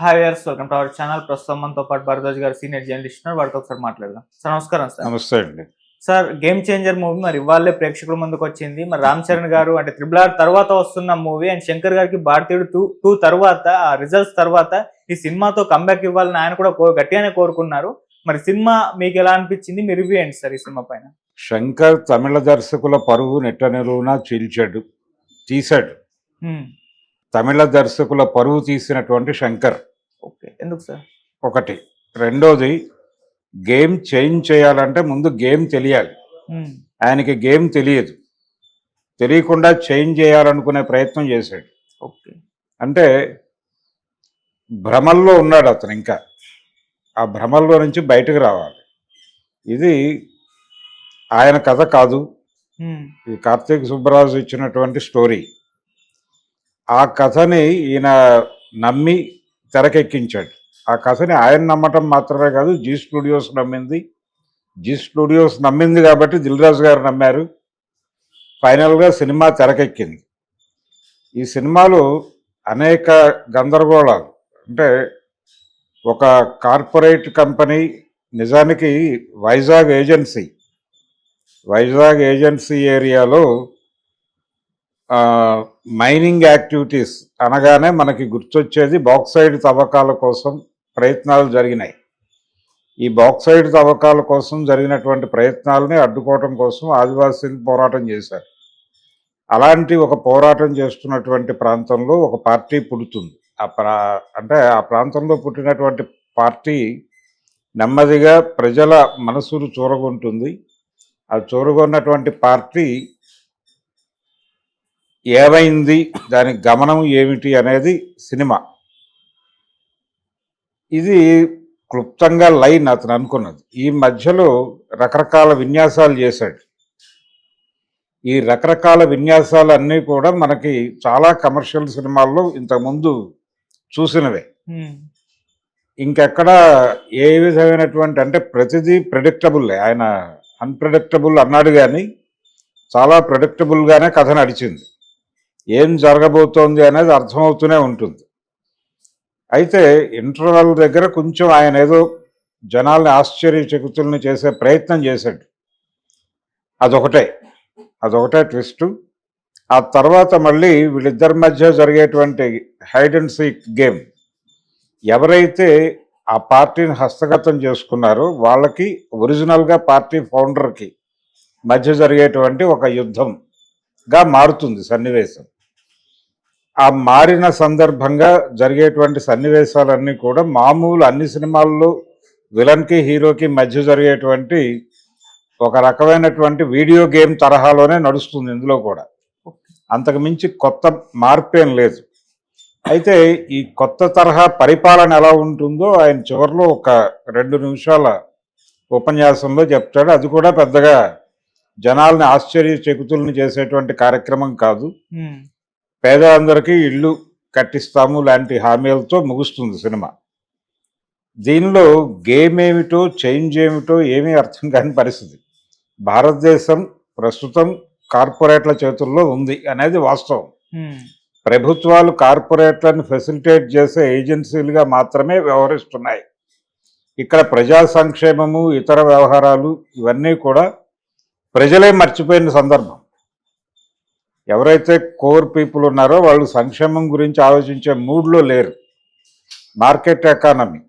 Hi viewers welcome to our channel. ప్రస్తుతం మనతో పాటు భరద్వాజ్ గారు సీనియర్ జర్నలిస్ట్ ఉన్నారు. వారితో ఒకసారి మాట్లాడదాం. సార్ నమస్కారం సార్. నమస్తే అండి. సార్ గేమ్ చేంజర్ మూవీ మరి ఇవాళే ప్రేక్షకుల ముందుకు వచ్చింది. మరి రామ్ చరణ్ గారు అంటే త్రిబుల్ ఆర్ తర్వాత వస్తున్న మూవీ అండ్ శంకర్ గారికి భారతీయుడు టూ టూ తర్వాత ఆ రిజల్ట్స్ తర్వాత ఈ సినిమాతో కంబ్యాక్ ఇవ్వాలని ఆయన కూడా కో- గట్టిగానే కోరుకున్నారు. మరి సినిమా మీకు ఎలా అనిపించింది? మీ రివ్యూ ఏంటి సార్ ఈ సినిమా పైన? శంకర్ తమిళ దర్శకుల పరువు నెట్ట నిలువున చీల్చాడు తీశాడు. తమిళ దర్శకుల పరువు తీసినటువంటి శంకర్. ఓకే ఎందుకు సార్? ఒకటి. రెండోది గేమ్ చేంజ్ చేయాలంటే ముందు గేమ్ తెలియాలి. ఆయనకి గేమ్ తెలియదు. తెలియకుండా చేంజ్ చేయాలనుకునే ప్రయత్నం చేశాడు. ఓకే. అంటే భ్రమల్లో ఉన్నాడు అతను ఇంకా. ఆ భ్రమల్లో నుంచి బయటకు రావాలి. ఇది ఆయన కథ కాదు. ఈ కార్తీక్ సుబ్బరాజు ఇచ్చినటువంటి స్టోరీ. ఆ కథని ఈయన నమ్మి తెరకెక్కించాడు. ఆ కథని ఆయన నమ్మటం మాత్రమే కాదు జీ స్టూడియోస్ నమ్మింది. జీ స్టూడియోస్ నమ్మింది కాబట్టి దిల్రాజు గారు నమ్మారు. ఫైనల్గా సినిమా తెరకెక్కింది. ఈ సినిమాలో అనేక గందరగోళాలు. అంటే ఒక కార్పొరేట్ కంపెనీ నిజానికి వైజాగ్ ఏజెన్సీ వైజాగ్ ఏజెన్సీ ఏరియాలో మైనింగ్ యాక్టివిటీస్ అనగానే మనకి గుర్తొచ్చేది బాక్సైడ్ తవ్వకాల కోసం ప్రయత్నాలు జరిగినాయి. ఈ బాక్సైడ్ తవ్వకాల కోసం జరిగినటువంటి ప్రయత్నాలని అడ్డుకోవటం కోసం ఆదివాసీలు పోరాటం చేశారు. అలాంటి ఒక పోరాటం చేస్తున్నటువంటి ప్రాంతంలో ఒక పార్టీ పుడుతుంది. ఆ ప్రా అంటే ఆ ప్రాంతంలో పుట్టినటువంటి పార్టీ నెమ్మదిగా ప్రజల మనసులు చూరగొంటుంది. ఆ చూరగొన్నటువంటి పార్టీ ఏమైంది? దాని గమనం ఏమిటి అనేది సినిమా. ఇది క్లుప్తంగా లైన్ అతను అనుకున్నది. ఈ మధ్యలో రకరకాల విన్యాసాలు చేశాడు. ఈ రకరకాల విన్యాసాలు అన్నీ కూడా మనకి చాలా కమర్షియల్ సినిమాల్లో ఇంతకుముందు చూసినవే. ఇంకెక్కడ ఏ విధమైనటువంటి అంటే ప్రతిదీ ప్రెడిక్టబుల్ ఆయన అన్ప్రెడిక్టబుల్ అన్నాడు కానీ చాలా ప్రెడిక్టబుల్గానే కథ నడిచింది. ఏం జరగబోతోంది అనేది అర్థమవుతూనే ఉంటుంది. అయితే ఇంటర్వెల్ దగ్గర కొంచెం ఆయన ఏదో జనాల్ని ఆశ్చర్యచకుతులను చేసే ప్రయత్నం చేశాడు. అదొకటే. అదొకటే ట్విస్ట్. ఆ తర్వాత మళ్ళీ వీళ్ళిద్దరి మధ్య జరిగేటువంటి హైడ్ అండ్ సీక్ గేమ్ ఎవరైతే ఆ పార్టీని హస్తగతం చేసుకున్నారో వాళ్ళకి ఒరిజినల్గా పార్టీ ఫౌండర్కి మధ్య జరిగేటువంటి ఒక యుద్ధంగా మారుతుంది సన్నివేశం. ఆ మారిన సందర్భంగా జరిగేటువంటి సన్నివేశాలన్నీ కూడా మామూలు అన్ని సినిమాల్లో విలన్కి హీరోకి మధ్య జరిగేటువంటి ఒక రకమైనటువంటి వీడియో గేమ్ తరహాలోనే నడుస్తుంది ఇందులో కూడా. అంతకు మించి కొత్త మార్పేం లేదు. అయితే ఈ కొత్త తరహా పరిపాలన ఎలా ఉంటుందో ఆయన చివరిలో ఒక రెండు నిమిషాల ఉపన్యాసంలో చెప్తాడు. అది కూడా పెద్దగా జనాల్ని ఆశ్చర్యచకితుల్ని చేసేటువంటి కార్యక్రమం కాదు. పేదలందరికీ ఇళ్ళు కట్టిస్తాము లాంటి హామీలతో ముగుస్తుంది సినిమా. దీనిలో గేమ్ ఏమిటో చేంజ్ ఏమిటో ఏమీ అర్థం కాని పరిస్థితి. భారతదేశం ప్రస్తుతం కార్పొరేట్ల చేతుల్లో ఉంది అనేది వాస్తవం. ప్రభుత్వాలు కార్పొరేట్లను ఫెసిలిటేట్ చేసే ఏజెన్సీలుగా మాత్రమే వ్యవహరిస్తున్నాయి. ఇక్కడ ప్రజా సంక్షేమము ఇతర వ్యవహారాలు ఇవన్నీ కూడా ప్రజలే మర్చిపోయిన సందర్భం. ఎవరైతే కోర్ పీపుల్ ఉన్నారో వాళ్ళు సంక్షేమం గురించి ఆలోచించే మూడ్లో లేరు. Market economy.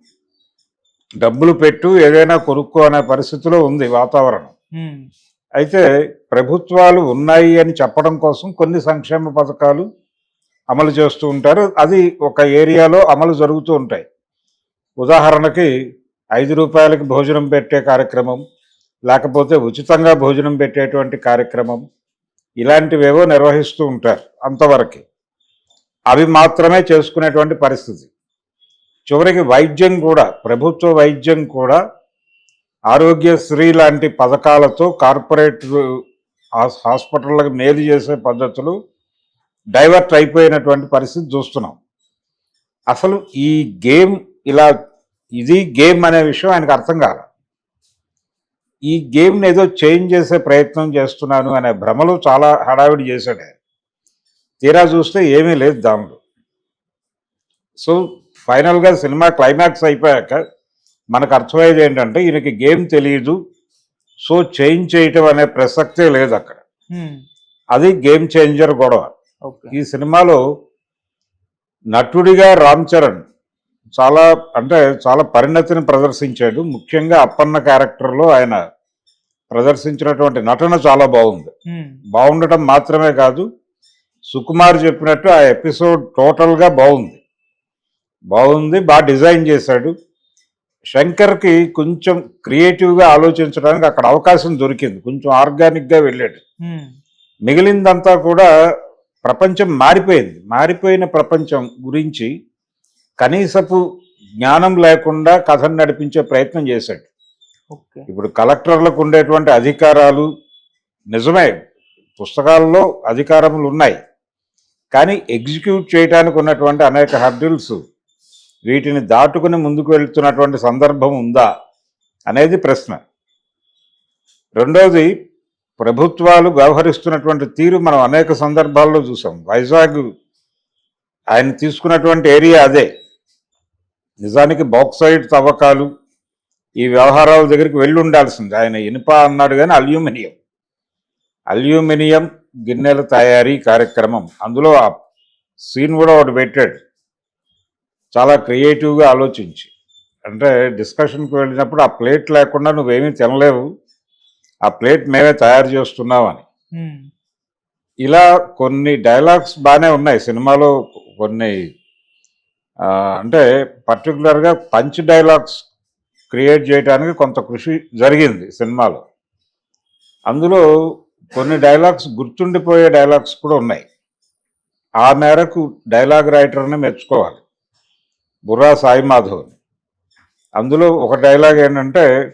డబ్బులు పెట్టు ఏదైనా కొనుక్కో అనే పరిస్థితిలో ఉంది వాతావరణం. అయితే ప్రభుత్వాలు ఉన్నాయి అని చెప్పడం కోసం కొన్ని సంక్షేమ పథకాలు అమలు చేస్తూ ఉంటారు. అది ఒక ఏరియాలో అమలు జరుగుతూ ఉంటాయి. ఉదాహరణకి ఐదు రూపాయలకి భోజనం పెట్టే కార్యక్రమం లేకపోతే ఉచితంగా భోజనం పెట్టేటువంటి కార్యక్రమం ఇలాంటివేవో నిర్వహిస్తూ ఉంటారు అంతవరకు. అవి మాత్రమే చేసుకునేటువంటి పరిస్థితి. చివరికి వైద్యం కూడా ప్రభుత్వ వైద్యం కూడా ఆరోగ్యశ్రీ లాంటి పథకాలతో కార్పొరేట్ హాస్పిటళ్ళకు మేలు చేసే పద్ధతులు డైవర్ట్ అయిపోయినటువంటి పరిస్థితి చూస్తున్నాం. అసలు ఈ గేమ్ ఇలా ఇది గేమ్ అనే విషయం ఆయనకు అర్థం కాదు ఈ గేమ్ని ఏదో చేంజ్ చేసే ప్రయత్నం చేస్తున్నాను అనే భ్రమలో చాలా హడావిడి చేశాడు. తీరా చూస్తే ఏమీ లేదు దానిలో. సో ఫైనల్గా సినిమా క్లైమాక్స్ అయిపోయాక మనకు అర్థమయ్యేది ఏంటంటే ఈయనకి గేమ్ తెలియదు సో చేంజ్ చేయటం అనే ప్రసక్తే లేదు అక్కడ. అది గేమ్ చేంజర్ గొడవ. ఈ సినిమాలో నటుడిగా రామ్ చరణ్ చాలా అంటే చాలా పరిణతిని ప్రదర్శించాడు. ముఖ్యంగా అప్పన్న క్యారెక్టర్లో ఆయన ప్రదర్శించినటువంటి నటన చాలా బాగుంది. బాగుండటం మాత్రమే కాదు సుకుమార్ చెప్పినట్టు ఆ ఎపిసోడ్ టోటల్గా బాగుంది. బాగుంది బాగా డిజైన్ చేశాడు. శంకర్కి కొంచెం క్రియేటివ్గా ఆలోచించడానికి అక్కడ అవకాశం దొరికింది. కొంచెం ఆర్గానిక్గా వెళ్ళాడు. మిగిలిందంతా కూడా ప్రపంచం మారిపోయింది. మారిపోయిన ప్రపంచం గురించి కనీసపు జ్ఞానం లేకుండా కథను నడిపించే ప్రయత్నం చేశాడు. ఇప్పుడు కలెక్టర్లకు ఉండేటువంటి అధికారాలు నిజమే పుస్తకాల్లో అధికారములు ఉన్నాయి. కానీ ఎగ్జిక్యూట్ చేయడానికి ఉన్నటువంటి అనేక హర్డిల్స్ వీటిని దాటుకుని ముందుకు వెళ్తున్నటువంటి సందర్భం ఉందా అనేది ప్రశ్న. రెండవది ప్రభుత్వాలు వ్యవహరిస్తున్నటువంటి తీరు మనం అనేక సందర్భాల్లో చూసాం. వైజాగ్ ఆయన తీసుకున్నటువంటి ఏరియా అదే. నిజానికి బాక్సైడ్ తవ్వకాలు ఈ వ్యవహారాల దగ్గరికి వెళ్ళి ఉండాల్సింది. ఆయన ఇనుప అన్నాడు కానీ అల్యూమినియం. అల్యూమినియం గిన్నెల తయారీ కార్యక్రమం. అందులో ఆ సీన్ కూడా ఒకటి పెట్టాడు. చాలా క్రియేటివ్గా ఆలోచించి. అంటే డిస్కషన్కి వెళ్ళినప్పుడు ఆ ప్లేట్ లేకుండా నువ్వేమీ తినలేవు. ఆ ప్లేట్ మేమే తయారు చేస్తున్నామని. ఇలా కొన్ని డైలాగ్స్ బాగానే ఉన్నాయి. సినిమాలో కొన్ని అంటే పర్టికులర్గా పంచ్ డైలాగ్స్ క్రియేట్ చేయడానికి కొంత కృషి జరిగింది సినిమాలో. అందులో కొన్ని డైలాగ్స్ గుర్తుండిపోయే డైలాగ్స్ కూడా ఉన్నాయి. ఆ మేరకు డైలాగ్ రైటర్ని మెచ్చుకోవాలి. బుర్రా సాయి మాధవ్ని. అందులో ఒక డైలాగ్ ఏంటంటే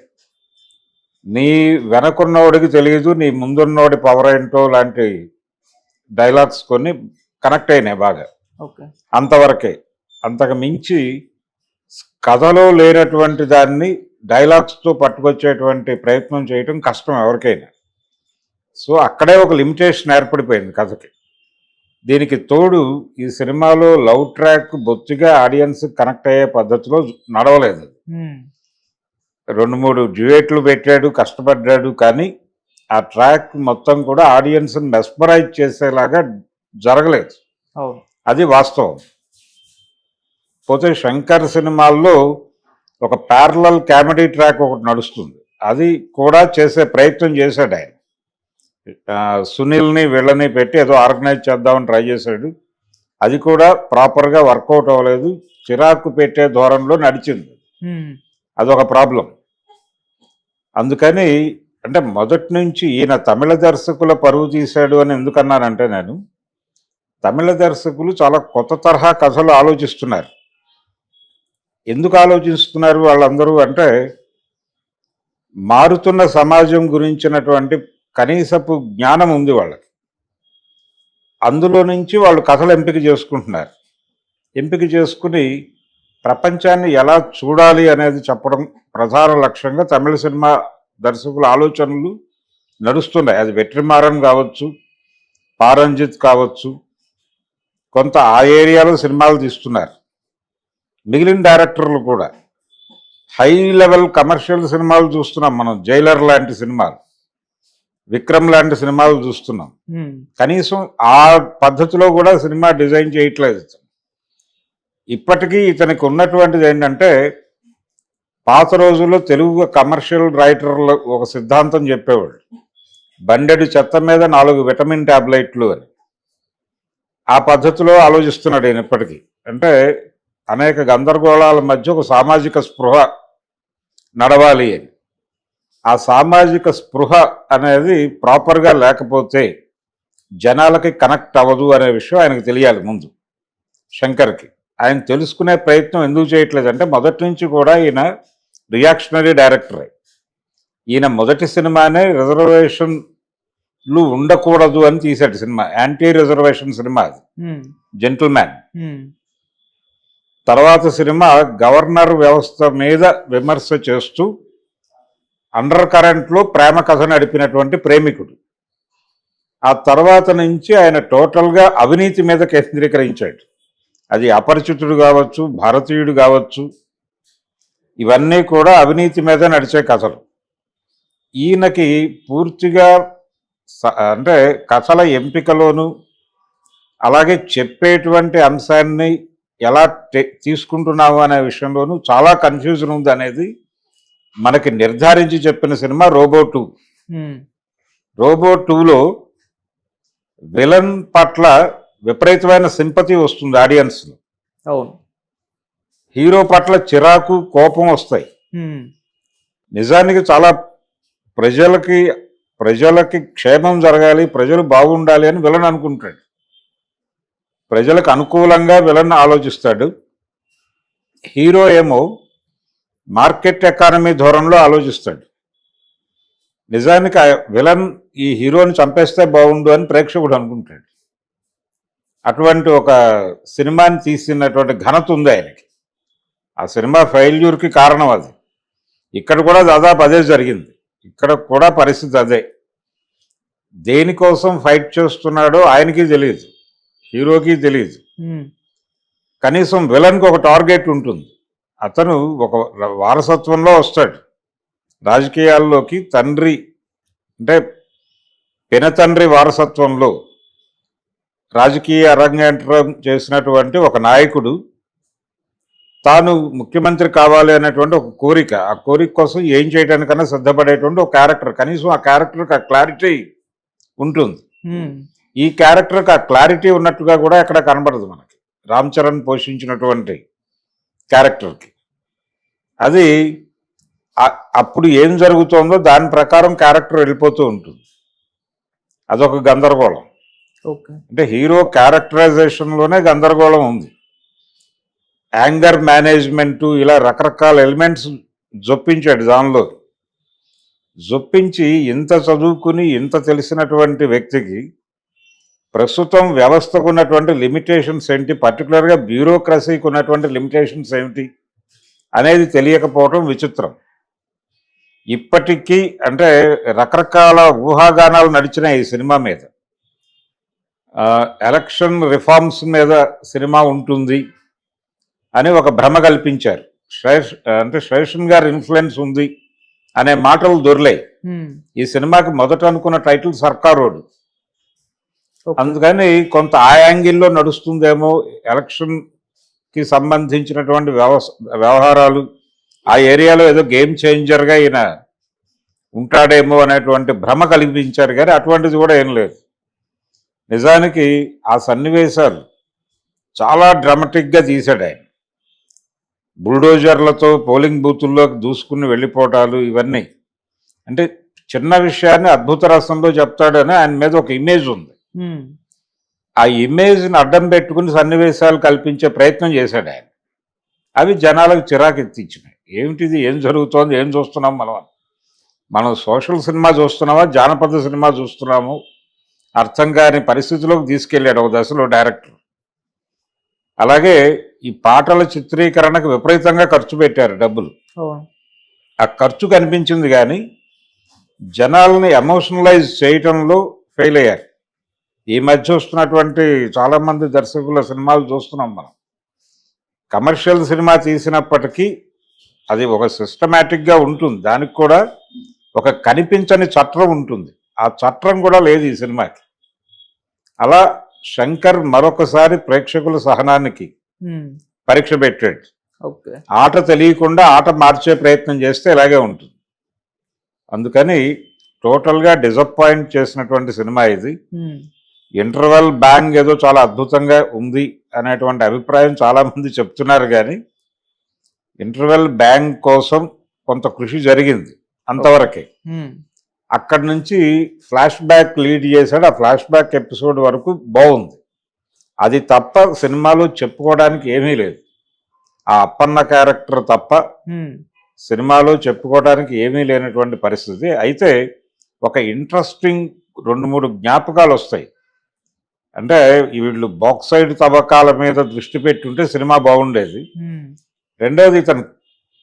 నీ వెనకున్నోడికి తెలియదు నీ ముందున్నోడి పవర్ ఏంటో లాంటి డైలాగ్స్ కొన్ని కనెక్ట్ అయినాయి బాగా. ఓకే. అంతవరకే. అంతకు మించి కథలో లేనటువంటి దాన్ని డైలాగ్స్తో పట్టుకొచ్చేటువంటి ప్రయత్నం చేయటం కష్టం ఎవరికైనా. సో అక్కడే ఒక లిమిటేషన్ ఏర్పడిపోయింది కథకి. దీనికి తోడు ఈ సినిమాలో లవ్ ట్రాక్ బొత్తిగా ఆడియన్స్ కనెక్ట్ అయ్యే పద్ధతిలో నడవలేదు. రెండు మూడు డ్యూయేట్లు పెట్టాడు కష్టపడ్డాడు కానీ ఆ ట్రాక్ మొత్తం కూడా ఆడియన్స్ని మెస్మరైజ్ చేసేలాగా జరగలేదు. అది వాస్తవం. పోతే శంకర్ సినిమాల్లో ఒక ప్యారలల్ కామెడీ ట్రాక్ ఒకటి నడుస్తుంది. అది కూడా చేసే ప్రయత్నం చేశాడు ఆయన. సునీల్ని వీళ్ళని పెట్టి ఏదో ఆర్గనైజ్ చేద్దామని ట్రై చేశాడు. అది కూడా ప్రాపర్గా వర్కౌట్ అవ్వలేదు. చిరాకు పెట్టే ధోరణిలో నడిచింది. అదొక ప్రాబ్లం అందుకని అంటే మొదటి నుంచి ఈయన తమిళ దర్శకుల పరువు తీశాడు అని ఎందుకన్నానంటే నేను తమిళ దర్శకులు చాలా కొత్త తరహా కథలు ఆలోచిస్తున్నారు. ఎందుకు ఆలోచిస్తున్నారు వాళ్ళందరూ అంటే మారుతున్న సమాజం గురించినటువంటి కనీసపు జ్ఞానం ఉంది వాళ్ళకి. అందులో నుంచి వాళ్ళు కథలు ఎంపిక చేసుకుంటున్నారు. ఎంపిక చేసుకుని ప్రపంచాన్ని ఎలా చూడాలి అనేది చెప్పడం ప్రధాన లక్ష్యంగా తమిళ సినిమా దర్శకుల ఆలోచనలు నడుస్తున్నాయి. అది వెట్రిమారన్ కావచ్చు పారంజిత్ కావచ్చు కొంత ఆ ఏరియాలో సినిమాలు తీస్తున్నారు. మిగిలిన డైరెక్టర్లు కూడా. హై లెవెల్ కమర్షియల్ సినిమాలు చూస్తున్నాం మనం జైలర్ లాంటి సినిమాలు. విక్రమ్ లాంటి సినిమాలు చూస్తున్నాం. కనీసం ఆ పద్ధతిలో కూడా సినిమా డిజైన్ చేయట్లేదు. ఇప్పటికీ ఇతనికి ఉన్నటువంటిది ఏంటంటే పాత రోజుల్లో తెలుగు కమర్షియల్ రైటర్లు ఒక సిద్ధాంతం చెప్పేవాళ్ళు. బండెడు చెత్త మీద నాలుగు విటమిన్ టాబ్లెట్లు అని. ఆ పద్ధతిలో ఆలోచిస్తున్నాడు ఈయన ఇప్పటికీ. అంటే అనేక గందరగోళాల మధ్య ఒక సామాజిక స్పృహ నడవాలి అని. ఆ సామాజిక స్పృహ అనేది ప్రాపర్గా లేకపోతే జనాలకి కనెక్ట్ అవ్వదు అనే విషయం ఆయనకు తెలియాలి ముందు. శంకర్కి. ఆయన తెలుసుకునే ప్రయత్నం ఎందుకు చేయట్లేదు అంటే మొదటి నుంచి కూడా ఈయన రియాక్షనరీ డైరెక్టరే ఈయన మొదటి సినిమానే రిజర్వేషన్లు ఉండకూడదు అని తీశాడు సినిమా. యాంటీ రిజర్వేషన్ సినిమా అది. ఉమ్, జెంటిల్ మ్యాన్ ఉమ్, తర్వాత సినిమా గవర్నర్ వ్యవస్థ మీద విమర్శ చేస్తూ అండర్ కరెంట్లో ప్రేమ కథ నడిపినటువంటి ప్రేమికుడు. ఆ తర్వాత నుంచి ఆయన టోటల్గా అవినీతి మీద కేంద్రీకరించాడు. అది అపరిచితుడు కావచ్చు భారతీయుడు కావచ్చు ఇవన్నీ కూడా అవినీతి మీద నడిచే కథలు. ఈయనకి పూర్తిగా స- అంటే కథల ఎంపికలోను అలాగే చెప్పేటువంటి అంశాన్ని ఎలా తీసుకుంటున్నాము అనే విషయంలోనూ చాలా కన్ఫ్యూజన్ ఉంది అనేది మనకి నిర్ధారించి చెప్పిన సినిమా రోబో టూ. రోబో టూలో విలన్ పట్ల విపరీతమైన సింపతి వస్తుంది ఆడియన్స్లో. అవును. హీరో పట్ల చిరాకు కోపం వస్తాయి. నిజానికి చాలా ప్రజలకి ప్రజలకి క్షేమం జరగాలి ప్రజలు బాగుండాలి అని విలన్ అనుకుంటాడు. ప్రజలకు అనుకూలంగా విలన్ ఆలోచిస్తాడు. హీరో ఏమో మార్కెట్ ఎకానమీ ధోరణిలో ఆలోచిస్తాడు. నిజానికి ఆ విలన్ ఈ హీరోని చంపేస్తే బాగుండు అని ప్రేక్షకుడు అనుకుంటాడు. అటువంటి ఒక సినిమాని తీసినటువంటి ఘనత ఉంది ఆయనకి. ఆ సినిమా ఫెయిల్యూర్కి కారణం అది. ఇక్కడ కూడా దాదాపు అదే జరిగింది. ఇక్కడ కూడా పరిస్థితి అదే. దేనికోసం ఫైట్ చేస్తున్నాడో ఆయనకి తెలియదు. హీరోకి తెలియదు కనీసం విలన్కి ఒక టార్గెట్ ఉంటుంది. అతను ఒక వారసత్వంలో వస్తాడు. రాజకీయాల్లోకి తండ్రి అంటే పినతండ్రి వారసత్వంలో రాజకీయ అరంగేట్రం చేసినటువంటి ఒక నాయకుడు తాను ముఖ్యమంత్రి కావాలి అనేటువంటి ఒక కోరిక. ఆ కోరిక కోసం ఏం చేయడానికన్నా సిద్ధపడేటువంటి ఒక క్యారెక్టర్. కనీసం ఆ క్యారెక్టర్కి ఆ క్లారిటీ ఉంటుంది. ఈ క్యారెక్టర్కి ఆ క్లారిటీ ఉన్నట్టుగా కూడా ఎక్కడ కనబడదు మనకి. రామ్ చరణ్ పోషించినటువంటి క్యారెక్టర్కి అది అప్పుడు ఏం జరుగుతోందో దాని ప్రకారం క్యారెక్టర్ వెళ్ళిపోతూ ఉంటుంది. అదొక గందరగోళం. ఓకే. అంటే హీరో క్యారెక్టరైజేషన్లోనే గందరగోళం ఉంది. యాంగర్ మేనేజ్మెంటు ఇలా రకరకాల ఎలిమెంట్స్ జొప్పించాడు దానిలో. జొప్పించి ఇంత చదువుకుని ఇంత తెలిసినటువంటి వ్యక్తికి ప్రస్తుతం వ్యవస్థకు ఉన్నటువంటి లిమిటేషన్స్ ఏంటి? పర్టికులర్గా బ్యూరోక్రసీకి ఉన్నటువంటి లిమిటేషన్స్ ఏమిటి? అనేది తెలియకపోవడం విచిత్రం. ఇప్పటికీ అంటే రకరకాల ఊహాగానాలు నడిచినాయి ఈ సినిమా మీద. ఎలక్షన్ రిఫార్మ్స్ మీద సినిమా ఉంటుంది అని ఒక భ్రమ కల్పించారు. శేష్ అంటే శేషన్ గారి ఇన్ఫ్లుయెన్స్ ఉంది అనే మాటలు దొరిలాయి ఉమ్, ఈ సినిమాకి మొదట అనుకున్న టైటిల్ సర్కారోడు. అందుకని కొంత ఆ యాంగిల్లో నడుస్తుందేమో ఎలక్షన్కి సంబంధించినటువంటి వ్యవహారాలు ఆ ఏరియాలో ఏదో గేమ్ చేంజర్గా ఈయన ఉంటాడేమో అనేటువంటి భ్రమ కల్పించారు కానీ అటువంటిది కూడా ఏం లేదు. నిజానికి ఆ సన్నివేశాలు చాలా డ్రామటిక్గా తీశాడు ఆయన. బుల్డోజర్లతో పోలింగ్ బూతుల్లోకి దూసుకుని వెళ్ళిపోవటాలు ఇవన్నీ. అంటే చిన్న విషయాన్ని అద్భుత రసంలో చెప్తాడని ఆయన మీద ఒక ఇమేజ్ ఉంది. ఆ ఇమేజ్ని అడ్డం పెట్టుకుని సన్నివేశాలు కల్పించే ప్రయత్నం చేశాడు ఆయన. అవి జనాలకు చిరాకు ఎత్తించినాయి ఏమిటిది? ఏం జరుగుతోంది? ఏం చూస్తున్నాం మనం? మనం సోషల్ సినిమా చూస్తున్నామా? జానపద సినిమా చూస్తున్నాము? అర్థం కాని పరిస్థితిలోకి తీసుకెళ్ళాడు ఒక దశలో డైరెక్టర్. అలాగే ఈ పాటల చిత్రీకరణకు విపరీతంగా ఖర్చు పెట్టారు డబ్బులు. ఆ ఖర్చు కనిపించింది కానీ జనాల్ని ఎమోషనలైజ్ చేయటంలో ఫెయిల్ అయ్యారు. ఈ మధ్య వస్తున్నటువంటి చాలామంది దర్శకుల సినిమాలు చూస్తున్నాం మనం. కమర్షియల్ సినిమా తీసినప్పటికీ అది ఒక సిస్టమేటిక్గా ఉంటుంది. దానికి కూడా ఒక కనిపించని చట్రం ఉంటుంది. ఆ చట్రం కూడా లేదు ఈ సినిమాకి. అలా శంకర్ మరొకసారి ప్రేక్షకుల సహనానికి పరీక్ష పెట్టాడు. ఆట తెలియకుండా ఆట మార్చే ప్రయత్నం చేస్తే ఇలాగే ఉంటుంది. అందుకని టోటల్గా డిసప్పాయింట్ చేసినటువంటి సినిమా ఇది. ఇంటర్వెల్ బ్యాంగ్ ఏదో చాలా అద్భుతంగా ఉంది అనేటువంటి అభిప్రాయం చాలామంది చెప్తున్నారు కానీ ఇంటర్వెల్ బ్యాంగ్ కోసం కొంత కృషి జరిగింది అంతవరకే. అక్కడి నుంచి ఫ్లాష్ బ్యాక్ లీడ్ చేశాడు. ఆ ఫ్లాష్ బ్యాక్ ఎపిసోడ్ వరకు బాగుంది. అది తప్ప సినిమాలో చెప్పుకోవడానికి ఏమీ లేదు. ఆ అప్పన్న క్యారెక్టర్ తప్ప సినిమాలో చెప్పుకోవడానికి ఏమీ లేనటువంటి పరిస్థితి. అయితే ఒక ఇంట్రెస్టింగ్ రెండు మూడు జ్ఞాపకాలు వస్తాయి. అంటే వీళ్ళు బాక్సైడ్ తవ్వకాల మీద దృష్టి పెట్టుంటే సినిమా బాగుండేది. రెండవది తను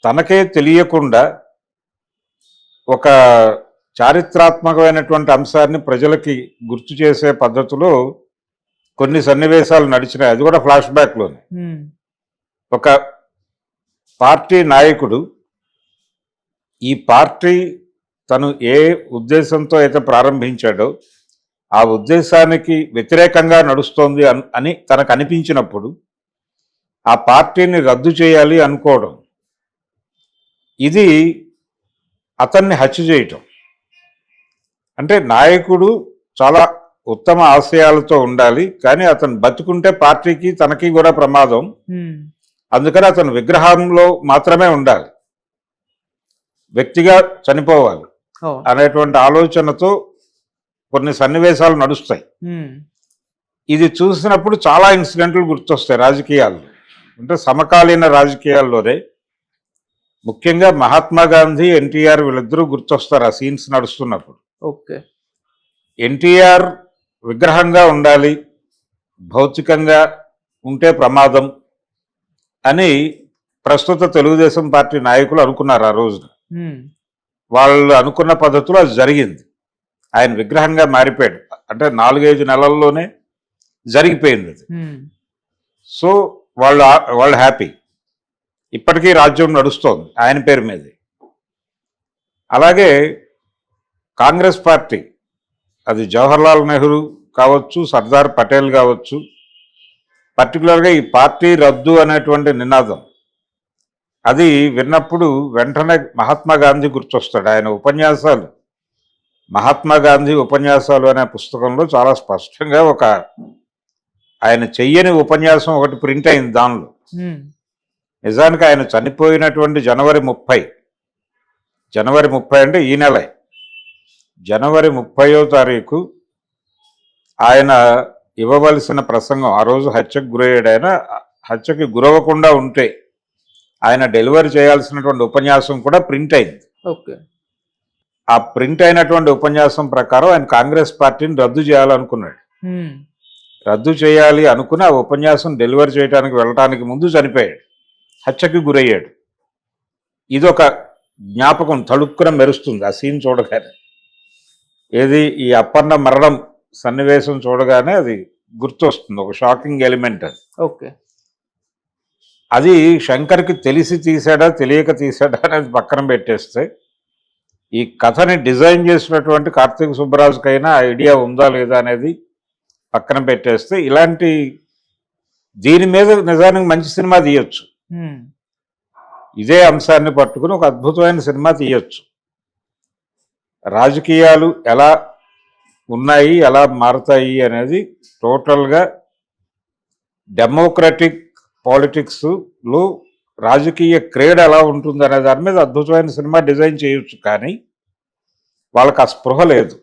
తనకే తెలియకుండా ఒక చారిత్రాత్మకమైనటువంటి అంశాన్ని ప్రజలకి గుర్తు చేసే పద్ధతిలో కొన్ని సన్నివేశాలు నడిచినాయి. అది కూడా ఫ్లాష్ బ్యాక్లోనే. ఒక పార్టీ నాయకుడు ఈ పార్టీ తను ఏ ఉద్దేశంతో అయితే ప్రారంభించాడో ఆ ఉద్దేశానికి వ్యతిరేకంగా నడుస్తోంది అన్- అని తనకు అనిపించినప్పుడు ఆ పార్టీని రద్దు చేయాలి అనుకోవడం ఇది అతన్ని హత్య చేయటం. అంటే నాయకుడు చాలా ఉత్తమ ఆశయాలతో ఉండాలి కానీ అతను బతుకుంటే పార్టీకి తనకి కూడా ప్రమాదం. అందుకని అతను విగ్రహంలో మాత్రమే ఉండాలి. వ్యక్తిగా చనిపోవాలి అనేటువంటి ఆలోచనతో కొన్ని సన్నివేశాలు నడుస్తాయి. ఇది చూసినప్పుడు చాలా ఇన్సిడెంట్లు గుర్తొస్తాయి రాజకీయాల్లో. అంటే సమకాలీన రాజకీయాల్లోనే ముఖ్యంగా మహాత్మా గాంధీ ఎన్టీఆర్ వీళ్ళిద్దరూ గుర్తొస్తారు ఆ సీన్స్ నడుస్తున్నప్పుడు. ఓకే. ఎన్టీఆర్ విగ్రహంగా ఉండాలి భౌతికంగా ఉంటే ప్రమాదం అని ప్రస్తుత తెలుగుదేశం పార్టీ నాయకులు అనుకున్నారు ఆ రోజున. వాళ్ళు అనుకున్న పద్ధతిలో అది జరిగింది. ఆయన విగ్రహంగా మారిపోయాడు. అంటే నాలుగైదు నెలల్లోనే జరిగిపోయింది అది. సో వాళ్ళు వాళ్ళు హ్యాపీ. ఇప్పటికీ రాజ్యం నడుస్తోంది ఆయన పేరు మీద. అలాగే కాంగ్రెస్ పార్టీ అది జవహర్లాల్ నెహ్రూ కావచ్చు సర్దార్ పటేల్ కావచ్చు పర్టికులర్గా ఈ పార్టీ రద్దు అనేటువంటి నినాదం. అది విన్నప్పుడు వెంటనే మహాత్మా గాంధీ గుర్తొస్తాడు. ఆయన ఉపన్యాసాలు మహాత్మా గాంధీ ఉపన్యాసాలు అనే పుస్తకంలో చాలా స్పష్టంగా ఒక ఆయన చెయ్యని ఉపన్యాసం ఒకటి ప్రింట్ అయింది దానిలో. నిజానికి ఆయన చనిపోయినటువంటి జనవరి ముప్పై. జనవరి ముప్పై అంటే ఈ నెలే. జనవరి ముప్పయో తారీఖు ఆయన ఇవ్వవలసిన ప్రసంగం ఆ రోజు హత్యకు గురయ్యాడు ఆయన హత్యకి గురవ్వకుండా ఉంటే ఆయన డెలివరీ చేయాల్సినటువంటి ఉపన్యాసం కూడా ప్రింట్ అయింది. ఓకే. ఆ ప్రింట్ అయినటువంటి ఉపన్యాసం ప్రకారం ఆయన కాంగ్రెస్ పార్టీని రద్దు చేయాలనుకున్నాడు. రద్దు చేయాలి అనుకుని ఆ ఉపన్యాసం డెలివరీ చేయడానికి వెళ్ళటానికి ముందు చనిపోయాడు. హత్యకి గురయ్యాడు. ఇదొక జ్ఞాపకం తళుక్కున మెరుస్తుంది ఆ సీన్ చూడగానే. ఏది ఈ అప్పన్న మరణం సన్నివేశం చూడగానే అది గుర్తొస్తుంది ఒక షాకింగ్ ఎలిమెంట్ అది. ఓకే. అది శంకర్కి తెలిసి తీసాడా తెలియక తీసాడా అనేది పక్కన పెట్టేస్తే ఈ కథని డిజైన్ చేసినటువంటి కార్తీక సుబ్బరాజుకైనా ఐడియా ఉందా లేదా అనేది పక్కన పెట్టేస్తే ఇలాంటి దీని మీద నిజానికి మంచి సినిమా తీయొచ్చు. ఇదే అంశాన్ని పట్టుకుని ఒక అద్భుతమైన సినిమా తీయొచ్చు. రాజకీయాలు ఎలా ఉన్నాయి ఎలా మారుతాయి అనేది టోటల్గా డెమోక్రటిక్ పాలిటిక్స్లో రాజకీయ క్రీడ ఎలా ఉంటుంది అనే దాని మీద అద్భుతమైన సినిమా డిజైన్ చేయొచ్చు కానీ వాళ్ళకి ఆ స్పృహ లేదు.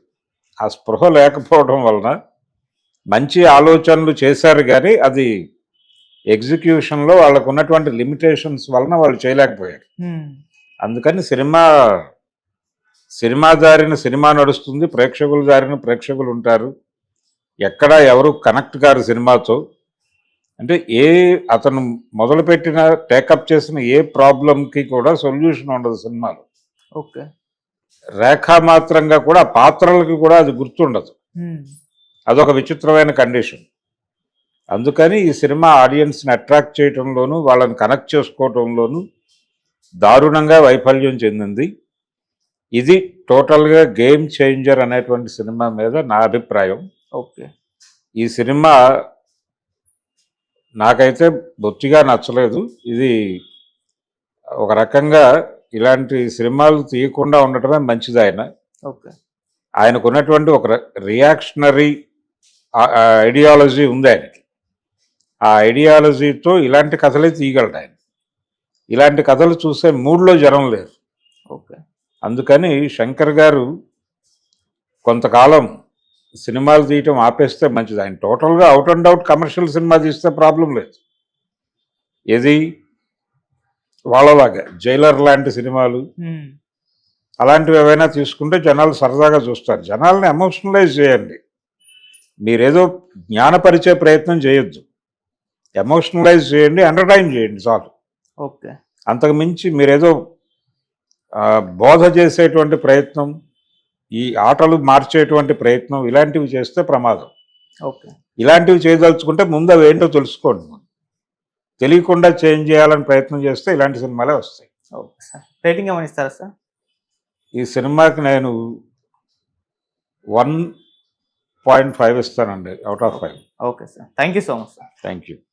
ఆ స్పృహ లేకపోవడం వలన మంచి ఆలోచనలు చేశారు కానీ అది ఎగ్జిక్యూషన్లో వాళ్ళకు ఉన్నటువంటి లిమిటేషన్స్ వలన వాళ్ళు చేయలేకపోయారు. అందుకని సినిమా సినిమా దారిన సినిమా నడుస్తుంది ప్రేక్షకుల దారిన ప్రేక్షకులు ఉంటారు. ఎక్కడ ఎవరు కనెక్ట్ కారు సినిమాతో. అంటే ఏ అతను మొదలుపెట్టిన టేకప్ చేసిన ఏ ప్రాబ్లంకి కూడా సొల్యూషన్ ఉండదు సినిమాలో. ఓకే. రేఖామాత్రంగా కూడా ఆ పాత్రలకి కూడా అది గుర్తుండదు. అదొక విచిత్రమైన కండిషన్. అందుకని ఈ సినిమా ఆడియన్స్ని అట్రాక్ట్ చేయటంలోనూ వాళ్ళని కనెక్ట్ చేసుకోవటంలోనూ దారుణంగా వైఫల్యం చెందింది. ఇది టోటల్గా గేమ్ చేంజర్ అనేటువంటి సినిమా మీద నా అభిప్రాయం. ఓకే. ఈ సినిమా నాకైతే బొత్తిగా నచ్చలేదు. ఇది ఒక రకంగా ఇలాంటి సినిమాలు తీయకుండా ఉండటమే మంచిది ఆయన. ఓకే. ఆయనకు ఉన్నటువంటి ఒక రియాక్షనరీ ఐడియాలజీ ఉంది ఆయనకి. ఆ ఐడియాలజీతో ఇలాంటి కథలే తీయగలడు ఆయన. ఇలాంటి కథలు చూసే మూడ్లో జనం లేరు. ఓకే. అందుకని శంకర్ గారు కొంతకాలం సినిమాలు తీయటం ఆపేస్తే మంచిది. ఆయన టోటల్గా out and out commercial cinema తీస్తే ప్రాబ్లం లేదు. ఏది? వాళ్ళలాగా. జైలర్ లాంటి సినిమాలు. అలాంటివి ఏవైనా తీసుకుంటే జనాలు సరదాగా చూస్తారు. జనాల్ని ఎమోషనలైజ్ చేయండి. మీరేదో జ్ఞానపరిచే ప్రయత్నం చేయొద్దు. ఎమోషనలైజ్ చేయండి ఎంటర్టైన్ చేయండి చాలు. ఓకే. అంతకు మించి మీరేదో బోధ చేసేటువంటి ప్రయత్నం ఈ ఆటలు మార్చేటువంటి ప్రయత్నం ఇలాంటివి చేస్తే ప్రమాదం. ఓకే. ఇలాంటివి చేయదలుచుకుంటే ముందు అవి ఏంటో తెలుసుకోండి తెలియకుండా చేంజ్ చేయాలని ప్రయత్నం చేస్తే ఇలాంటి సినిమాలే వస్తాయి. Okay sir. రేటింగ్ ఏమైనా ఇస్తారా సార్? ఈ సినిమాకి నేను వన్ పాయింట్ ఫైవ్ ఇస్తానండి out of five. Okay sir. Thank you so much sir. Thank you.